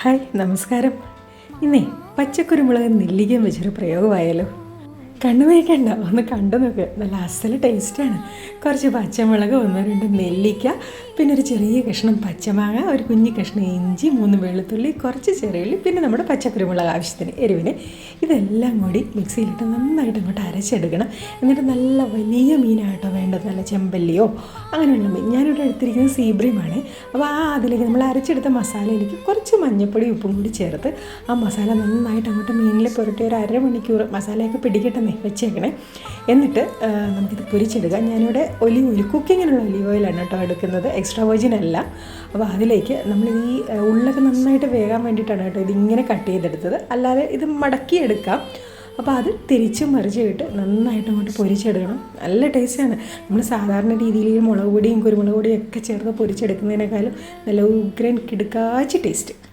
Hi നമസ്കാരം. ഇന്നേ പച്ചക്കുരുമുളക് നെല്ലിക്കം വെച്ചൊരു പ്രയോഗമായാലോ? കണ്ണു വയ്ക്കണ്ട ഒന്ന് കണ്ടു നോക്ക്. നല്ല അസൽ ടേസ്റ്റാണ് കുറച്ച് പച്ചമുളക് ഒന്ന് രണ്ട് നെല്ലിക്ക പിന്നെ ഒരു ചെറിയ കഷ്ണം പച്ചമാങ്ങ ഒരു കുഞ്ഞു കഷ്ണം ഇഞ്ചി മൂന്ന് വെളുത്തുള്ളി കുറച്ച് ചെറിയുള്ളി പിന്നെ നമ്മുടെ പച്ചക്കുരുമുളക് ആവശ്യത്തിന് എരിവിന്. ഇതെല്ലാം കൂടി മിക്സിയിലിട്ട് നന്നായിട്ട് അങ്ങോട്ട് അരച്ചെടുക്കണം. എന്നിട്ട് നല്ല വലിയ മീനായിട്ടോ വേണ്ടത്. നല്ല ചെമ്പല്ലിയോ അങ്ങനെയുള്ള മീൻ. ഞാനിവിടെ എടുത്തിരിക്കുന്നത് സീബ്രീമാണ് അപ്പോൾ ആ അതിലേക്ക് നമ്മൾ അരച്ചെടുത്ത മസാലയിലേക്ക് കുറച്ച് മഞ്ഞൾപ്പൊടി ഉപ്പും കൂടി ചേർത്ത് ആ മസാല നന്നായിട്ട് അങ്ങോട്ട് മീനിൽ പുരട്ടി ഒരു അരമണിക്കൂർ മസാലയൊക്കെ പിടിക്കട്ടെന്നേ വെച്ചേക്കണേ. എന്നിട്ട് നമുക്കിത് പൊരിച്ചെടുക്കാം. ഞാനിവിടെ ഒലിവ് ഓയിൽ കുക്കിങ്ങിനുള്ള ഒലിവ് ഓയിലാണ് കേട്ടോ എടുക്കുന്നത്. എക്സ്ട്രാ വെർജിൻ അല്ല. അപ്പോൾ അതിലേക്ക് നമ്മൾ ഈ ഉള്ളൊക്കെ നന്നായിട്ട് വേകാൻ വേണ്ടിയിട്ടാണ് കേട്ടോ ഇതിങ്ങനെ കട്ട് ചെയ്തെടുത്തത്. അല്ലാതെ ഇത് മടക്കിയെടുക്കാം. അപ്പോൾ അത് തിരിച്ച് മറിച്ചിട്ട് നന്നായിട്ട് അങ്ങോട്ട് പൊരിച്ചെടുക്കണം. നല്ല ടേസ്റ്റാണ്. നമ്മൾ സാധാരണ രീതിയിൽ മുളക് പൊടിയും കുരുമുളക് പൊടിയും ഒക്കെ ചേർത്ത് പൊരിച്ചെടുക്കുന്നതിനേക്കാളും നല്ല ഉഗ്രൻ കിടുക്കാച്ചി ടേസ്റ്റ്.